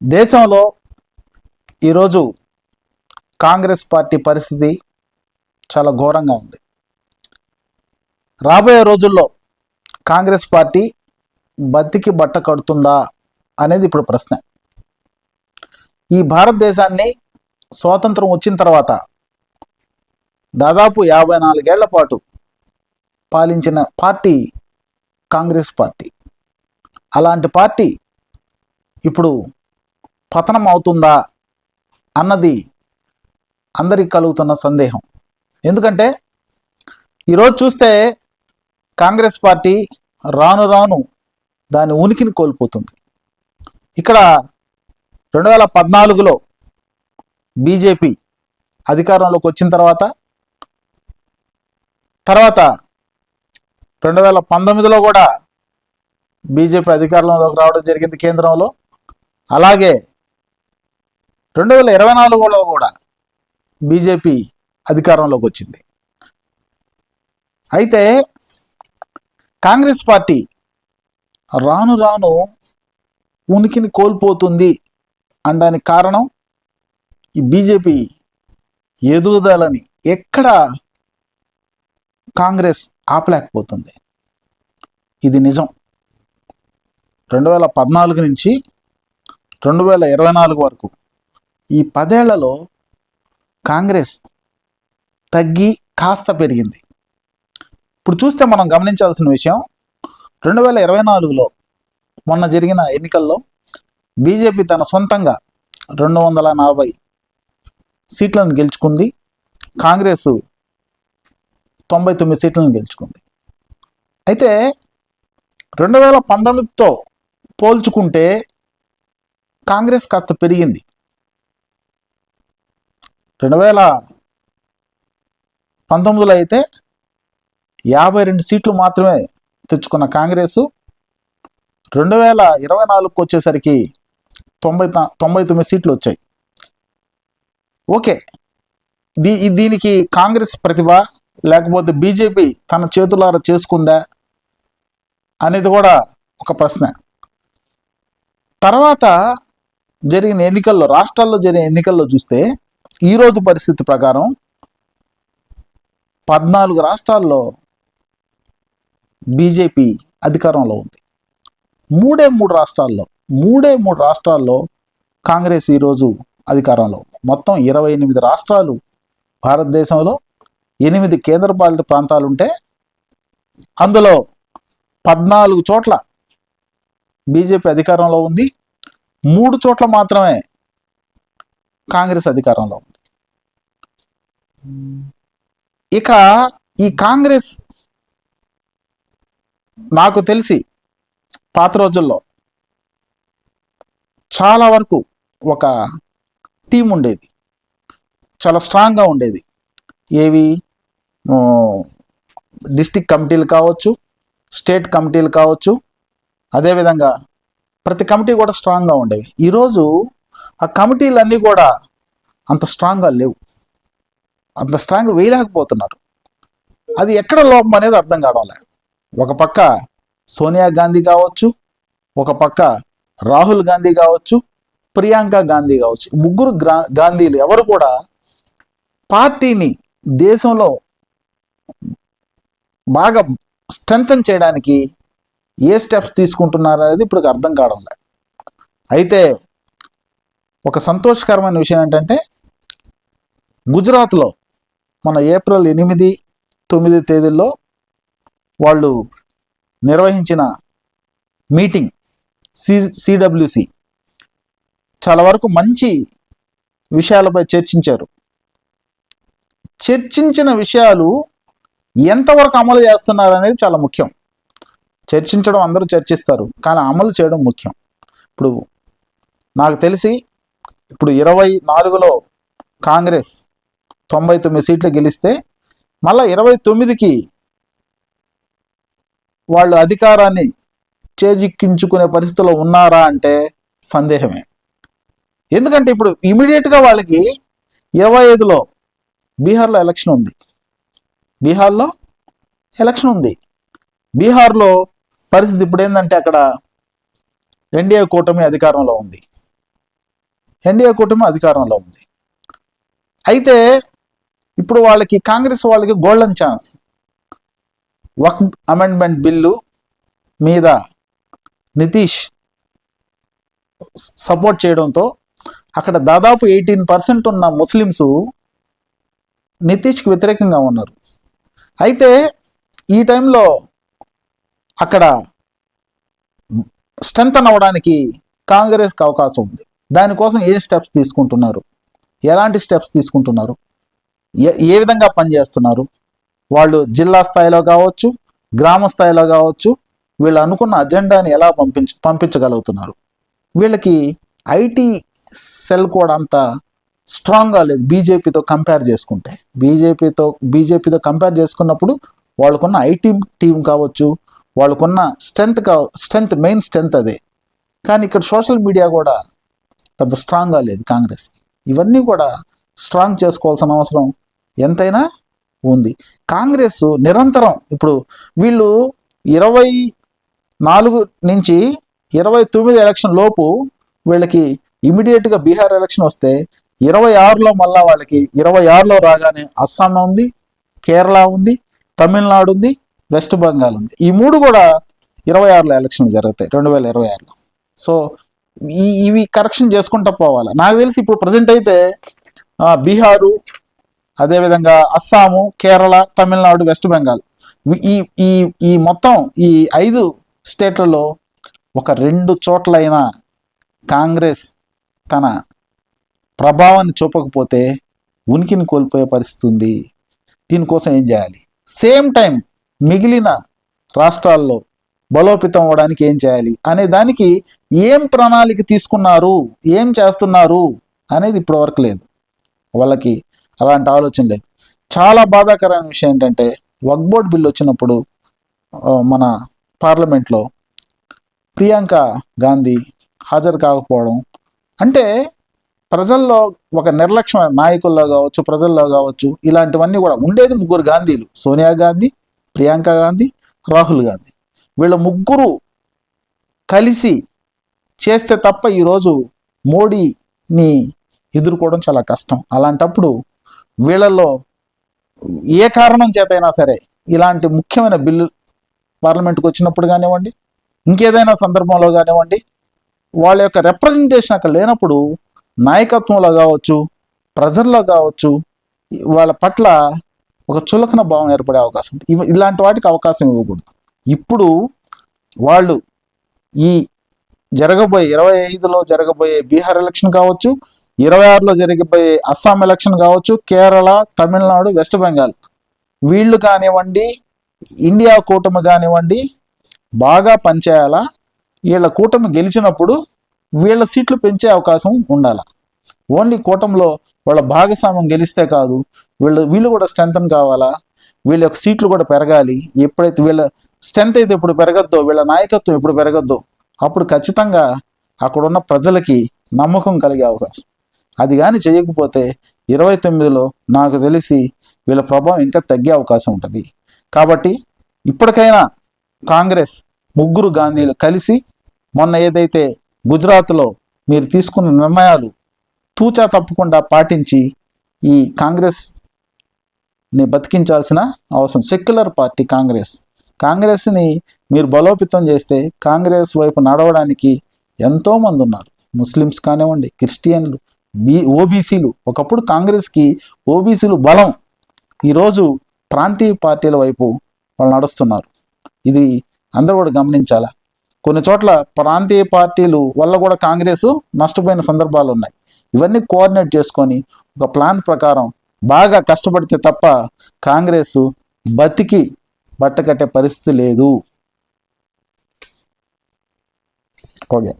దేశంలో ఈరోజు కాంగ్రెస్ పార్టీ పరిస్థితి చాలా ఘోరంగా ఉంది. రాబోయే రోజుల్లో కాంగ్రెస్ పార్టీ బతికి బట్ట కడుతుందా అనేది ఇప్పుడు ప్రశ్న. ఈ భారతదేశాన్ని స్వాతంత్రం వచ్చిన తర్వాత దాదాపు యాభై నాలుగేళ్ళ పాటు పాలించిన పార్టీ కాంగ్రెస్ పార్టీ. అలాంటి పార్టీ ఇప్పుడు పతనం అవుతుందా అన్నది అందరికి కలుగుతున్న సందేహం. ఎందుకంటే ఈరోజు చూస్తే కాంగ్రెస్ పార్టీ రాను రాను దాని ఉనికిని కోల్పోతుంది. ఇక్కడ రెండు వేల పద్నాలుగులో బీజేపీ అధికారంలోకి వచ్చిన తర్వాత తర్వాత రెండు వేల పంతొమ్మిదిలో కూడా బీజేపీ అధికారంలోకి రావడం జరిగింది కేంద్రంలో. అలాగే రెండు వేల ఇరవై నాలుగులో కూడా బీజేపీ అధికారంలోకి వచ్చింది. అయితే కాంగ్రెస్ పార్టీ రాను రాను ఉనికిని కోల్పోతుంది అనడానికి కారణం ఈ బీజేపీ ఎదుగుదలని ఎక్కడ కాంగ్రెస్ ఆపలేకపోతుంది. ఇది నిజం. రెండు వేల పద్నాలుగు నుంచి రెండు వేల ఇరవై నాలుగు వరకు ఈ పదేళ్ళలో కాంగ్రెస్ తగ్గి కాస్త పెరిగింది. ఇప్పుడు చూస్తే మనం గమనించాల్సిన విషయం రెండు వేల ఇరవై నాలుగులో మొన్న జరిగిన ఎన్నికల్లో బీజేపీ తన సొంతంగా రెండు వందల నలభై సీట్లను గెలుచుకుంది. కాంగ్రెస్ తొంభై తొమ్మిది సీట్లను గెలుచుకుంది. అయితే రెండు వేల పంతొమ్మిదితో పోల్చుకుంటే కాంగ్రెస్ కాస్త పెరిగింది. రెండు వేల పంతొమ్మిదిలో అయితే యాభై రెండు సీట్లు మాత్రమే తెచ్చుకున్న కాంగ్రెస్. రెండు వేల ఇరవై నాలుగుకి వచ్చేసరికి తొంభై తొంభై తొమ్మిది సీట్లు వచ్చాయి. ఓకే. దీ దీనికి కాంగ్రెస్ ప్రతిభ లేకపోతే బీజేపీ తన చేతులారా చేసుకుందా అనేది కూడా ఒక ప్రశ్న. తర్వాత జరిగిన ఎన్నికల్లో రాష్ట్రాల్లో జరిగిన ఎన్నికల్లో చూస్తే ఈరోజు పరిస్థితి ప్రకారం పద్నాలుగు రాష్ట్రాల్లో బీజేపీ అధికారంలో ఉంది. మూడే మూడు రాష్ట్రాల్లో మూడే మూడు రాష్ట్రాల్లో కాంగ్రెస్ ఈరోజు అధికారంలో ఉంది. మొత్తం ఇరవై ఎనిమిది రాష్ట్రాలు భారతదేశంలో ఎనిమిది కేంద్రపాలిత ప్రాంతాలు ఉంటే అందులో పద్నాలుగు చోట్ల బీజేపీ అధికారంలో ఉంది. మూడు చోట్ల మాత్రమే కాంగ్రెస్ అధికారంలో ఉంది. ఇక ఈ కాంగ్రెస్ నాకు తెలిసి పాత రోజుల్లో చాలా వరకు ఒక టీం ఉండేది. చాలా స్ట్రాంగ్గా ఉండేది. ఏవి? డిస్టిక్ కమిటీలు కావచ్చు స్టేట్ కమిటీలు కావచ్చు అదేవిధంగా ప్రతి కమిటీ కూడా స్ట్రాంగ్గా ఉండేవి. ఈరోజు ఆ కమిటీలన్నీ కూడా అంత స్ట్రాంగ్గా లేవు. అంత స్ట్రాంగ్ వేయలేకపోతున్నారు. అది ఎక్కడ లోపం అనేది అర్థం కావాలి. ఒక పక్క సోనియా గాంధీ కావచ్చు ఒక పక్క రాహుల్ గాంధీ కావచ్చు ప్రియాంక గాంధీ కావచ్చు ముగ్గురు గ్రా గాంధీలు ఎవరు కూడా పార్టీని దేశంలో బాగా స్ట్రెంగ్తన్ చేయడానికి ఏ స్టెప్స్ తీసుకుంటున్నారు అనేది ఇప్పుడు అర్థం కావడం లేదు. అయితే ఒక సంతోషకరమైన విషయం ఏంటంటే గుజరాత్లో మన ఏప్రిల్ ఎనిమిది తొమ్మిది తేదీల్లో వాళ్ళు నిర్వహించిన మీటింగ్ సి సిడబ్ల్యూసి చాలా వరకు మంచి విషయాలపై చర్చించారు. చర్చించిన విషయాలు ఎంతవరకు అమలు చేస్తున్నారు అనేది చాలా ముఖ్యం. చర్చించడం అందరూ చర్చిస్తారు కానీ అమలు చేయడం ముఖ్యం. ఇప్పుడు నాకు తెలిసి ఇప్పుడు ఇరవై నాలుగులో కాంగ్రెస్ తొంభై తొమ్మిది సీట్లు గెలిస్తే మళ్ళా ఇరవై తొమ్మిదికి వాళ్ళు అధికారాన్ని చేజిక్కించుకునే పరిస్థితిలో ఉన్నారా అంటే సందేహమే. ఎందుకంటే ఇప్పుడు ఇమీడియట్గా వాళ్ళకి ఇరవై ఐదులో బీహార్లో ఎలక్షన్ ఉంది. బీహార్లో ఎలక్షన్ ఉంది. బీహార్లో పరిస్థితి ఇప్పుడు ఏంటంటే అక్కడ ఎన్డీఏ కూటమి అధికారంలో ఉంది. ఎన్డీఏ కూటమి అధికారంలో ఉంది. అయితే ఇప్పుడు వాళ్ళకి కాంగ్రెస్ వాళ్ళకి golden chance Waqf amendment bill మీద నితీష్ సపోర్ట్ చేయడంతో అక్కడ దాదాపు ఎయిటీన్ పర్సెంట్ ఉన్న ముస్లిమ్స్ నితీష్కి వ్యతిరేకంగా ఉన్నారు. అయితే ఈ టైంలో అక్కడ స్ట్రెంత్ అవ్వడానికి కాంగ్రెస్కి అవకాశం ఉంది. దానికోసం ఏ స్టెప్స్ తీసుకుంటున్నారు? ఎలాంటి స్టెప్స్ తీసుకుంటున్నారు? ఏ ఏ విధంగా పనిచేస్తున్నారు? వాళ్ళు జిల్లా స్థాయిలో కావచ్చు గ్రామ స్థాయిలో కావచ్చు వీళ్ళు అనుకున్న అజెండాని ఎలా పంపించ పంపించగలుగుతున్నారు? వీళ్ళకి ఐటీ సెల్ కూడా అంత స్ట్రాంగ్గా లేదు. బీజేపీతో కంపేర్ చేసుకుంటే. బీజేపీతో బీజేపీతో కంపేర్ చేసుకున్నప్పుడు వాళ్ళకున్న ఐటీ టీం కావచ్చు వాళ్ళకున్న స్ట్రెంత్ కా స్ట్రెంత్ మెయిన్ స్ట్రెంత్ అదే. కానీ ఇక్కడ సోషల్ మీడియా కూడా పెద్ద స్ట్రాంగ్గా లేదు కాంగ్రెస్కి ఇవన్నీ కూడా స్ట్రాంగ్ చేసుకోవాల్సిన అవసరం ఎంతైనా ఉంది. కాంగ్రెస్ నిరంతరం ఇప్పుడు వీళ్ళు ఇరవై నాలుగు నుంచి ఇరవై తొమ్మిది ఎలక్షన్ లోపు వీళ్ళకి ఇమీడియట్గా బీహార్ ఎలక్షన్ వస్తే ఇరవై ఆరులో మళ్ళా వాళ్ళకి ఇరవై ఆరులో రాగానే అస్సాం ఉంది కేరళ ఉంది తమిళనాడు ఉంది వెస్ట్ బెంగాల్ ఉంది. ఈ మూడు కూడా ఇరవై ఆరులో ఎలక్షన్లు జరుగుతాయి రెండు వేల ఇరవై ఆరులో. సో ఇవి కరెక్షన్ చేసుకుంటా పోవాలి. నాకు తెలిసి ఇప్పుడు ప్రజెంట్ అయితే బీహారు అదేవిధంగా అస్సాము కేరళ తమిళనాడు వెస్ట్ బెంగాల్. ఈ ఈ ఈ మొత్తం ఈ ఐదు స్టేట్లలో ఒక రెండు చోట్లైనా కాంగ్రెస్ తన ప్రభావాన్ని చూపకపోతే ఉనికిని కోల్పోయే పరిస్థితి ఉంది. దీనికోసం ఏం చేయాలి? సేమ్ టైం మిగిలిన రాష్ట్రాల్లో బలోపేతం అవ్వడానికి ఏం చేయాలి? అనే దానికి ఏం ప్రణాళిక తీసుకున్నారు? ఏం చేస్తున్నారు? అనేది ఇప్పటివరకు లేదు. వాళ్ళకి అలాంటి ఆలోచన లేదు. చాలా బాధాకరమైన విషయం ఏంటంటే వక్బోర్డ్ బిల్ వచ్చినప్పుడు మన పార్లమెంట్లో ప్రియాంక గాంధీ హాజరు కాకపోవడం అంటే ప్రజల్లో ఒక నిర్లక్ష్యమైన నాయకుల్లో కావచ్చు ప్రజల్లో కావచ్చు ఇలాంటివన్నీ కూడా ఉండేది ముగ్గురు గాంధీలు. సోనియా గాంధీ ప్రియాంక గాంధీ రాహుల్ గాంధీ. వీళ్ళ ముగ్గురు కలిసి చేస్తే తప్ప ఈరోజు మోడీని ఎదుర్కోవడం చాలా కష్టం. అలాంటప్పుడు వీళ్ళల్లో ఏ కారణం చేతైనా సరే ఇలాంటి ముఖ్యమైన బిల్లు పార్లమెంట్కి వచ్చినప్పుడు కానివ్వండి ఇంకేదైనా సందర్భంలో కానివ్వండి వాళ్ళ యొక్క రిప్రజెంటేషన్ అక్కడ లేనప్పుడు నాయకత్వంలో కావచ్చు ప్రజల్లో కావచ్చు వాళ్ళ పట్ల ఒక చులకన భావం ఏర్పడే అవకాశం ఉంది. ఇలాంటి వాటికి అవకాశం ఇవ్వకూడదు. ఇప్పుడు వాళ్ళు ఈ జరగబోయే ఇరవై ఐదులో జరగబోయే బీహార్ ఎలక్షన్ కావచ్చు ఇరవై ఆరులో జరగబోయే అస్సాం ఎలక్షన్ కావచ్చు కేరళ తమిళనాడు వెస్ట్ బెంగాల్ వీళ్ళు కానివ్వండి ఇండియా కూటమి కానివ్వండి బాగా పనిచేయాలా? వీళ్ళ కూటమి గెలిచినప్పుడు వీళ్ళ సీట్లు పెంచే అవకాశం ఉండాలి? ఓన్లీ కూటమిలో వాళ్ళ భాగస్వామ్యం గెలిస్తే కాదు వీళ్ళు వీళ్ళు కూడా స్ట్రెంగ్తన్ కావాలా? వీళ్ళ యొక్క సీట్లు కూడా పెరగాలి. ఎప్పుడైతే వీళ్ళ స్ట్రెంత్ అయితే ఇప్పుడు పెరగద్దో వీళ్ళ నాయకత్వం ఎప్పుడు పెరగద్దో అప్పుడు ఖచ్చితంగా అక్కడ ఉన్న ప్రజలకి నమ్మకం కలిగే అవకాశం. అది కానీ చేయకపోతే ఇరవై తొమ్మిదిలో నాకు తెలిసి వీళ్ళ ప్రభావం ఇంకా తగ్గే అవకాశం ఉంటుంది. కాబట్టి ఇప్పటికైనా కాంగ్రెస్ ముగ్గురు గాంధీలు కలిసి మొన్న ఏదైతే గుజరాత్లో మీరు తీసుకున్న నిర్ణయాలు తూచా తప్పకుండా పాటించి ఈ కాంగ్రెస్ని బతికించాల్సిన అవసరం. సెక్యులర్ పార్టీ కాంగ్రెస్ కాంగ్రెస్ని మీరు బలోపేతం చేస్తే కాంగ్రెస్ వైపు నడవడానికి ఎంతోమంది ఉన్నారు. ముస్లిమ్స్ కానివ్వండి క్రిస్టియన్లు బీ ఓబీసీలు. ఒకప్పుడు కాంగ్రెస్కి ఓబీసీలు బలం. ఈరోజు ప్రాంతీయ పార్టీల వైపు వాళ్ళు నడుస్తున్నారు. ఇది అందరూ కూడా గమనించాలా? కొన్ని చోట్ల ప్రాంతీయ పార్టీలు వల్ల కూడా కాంగ్రెస్ నష్టపోయిన సందర్భాలు ఉన్నాయి. ఇవన్నీ కోఆర్డినేట్ చేసుకొని ఒక ప్లాన్ ప్రకారం బాగా కష్టపడితే తప్ప కాంగ్రెస్ బతికి బట్ట కట్టే పరిస్థితి లేదు. ఓకే.